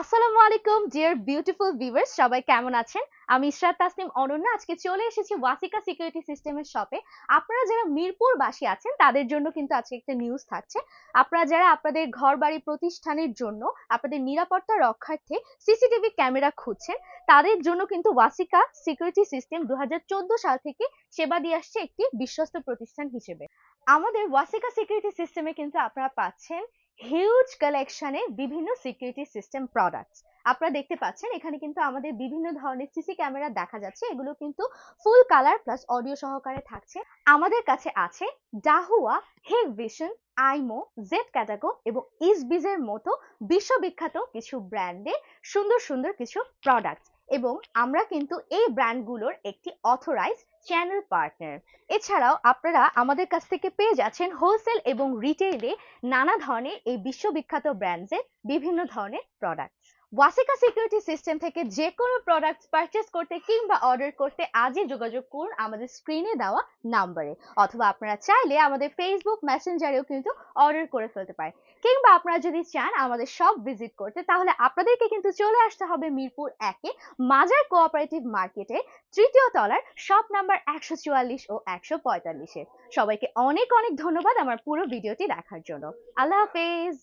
আসসালামু আলাইকুম deer beautiful viewers সবাই কেমন আছেন? আমি ইশরাত তাসনিম অনন্যা, আজকে চলে এসেছি ওয়াসিকা সিকিউরিটি সিস্টেমের শপে আপনারা যারা মিরপুর বাসী আছেন, তাদের জন্য কিন্তু আজকে একটা নিউজ থাকছে। আপনারা যারা আপনাদের ঘর বাড়ি প্রতিষ্ঠানের জন্য, আপনাদের নিরাপত্তা রক্ষার্থে সিসিটিভি ক্যামেরা খুঁজছেন, তাদের জন্য কিন্তু ওয়াসিকা সিকিউরিটি সিস্টেম দু হাজার চোদ্দ সাল থেকে সেবা দিয়ে আসছে একটি বিশ্বস্ত প্রতিষ্ঠান হিসেবে। আমাদের ওয়াসিকা সিকিউরিটি সিস্টেমে কিন্তু আপনারা পাচ্ছেন হিউজ কালেকশনের বিভিন্ন সিকিউরিটি সিস্টেম প্রোডাক্টস আপনারা দেখতে পাচ্ছেন, এখানে কিন্তু আমাদের বিভিন্ন ধরনের সিসি ক্যামেরা দেখা যাচ্ছে। এগুলো কিন্তু ফুল কালার প্লাস অডিও সহকারে থাকছে। আমাদের কাছে আছে ডাহুয়া হেগ ভিশন আইমো জেড ক্যাটাগো এবং ইসবিজের মতো বিশ্ববিখ্যাত কিছু ব্র্যান্ডের সুন্দর সুন্দর কিছু প্রোডাক্টস এবং আমরা কিন্তু এই ব্র্যান্ডগুলোর একটি অথরাইজ চ্যানেল পার্টনার এছাড়াও আপনারা আমাদের কাছ থেকে পেয়ে যাচ্ছেন হোলসেল এবং রিটেইলে নানা ধরনের এই বিশ্ববিখ্যাত ব্র্যান্ডসের বিভিন্ন ধরনের প্রোডাক্ট ওয়াসিকা সিকিউরিটি সিস্টেম থেকে যে কোনো প্রোডাক্টস পারচেস করতে কিংবা অর্ডার করতে আজই যোগাযোগ করুন আমাদের স্ক্রিনে দেওয়া নাম্বারে অথবা আপনারা চাইলে আমাদের ফেসবুক মেসেঞ্জারেও কিন্তু অর্ডার করে ফেলতে পারেন। কিংবা আপনারা যদি চান আমাদের সব ভিজিট করতে, তাহলে আপনাদেরকে কিন্তু চলে আসতে হবে মিরপুর একে মাজার কোঅপারেটিভ মার্কেটে তৃতীয় তলার শপ নাম্বার একশো চুয়াল্লিশ ও একশো পঁয়তাল্লিশে সবাইকে অনেক অনেক ধন্যবাদ আমার পুরো ভিডিওটি দেখার জন্য। আল্লাহ হাফেজ!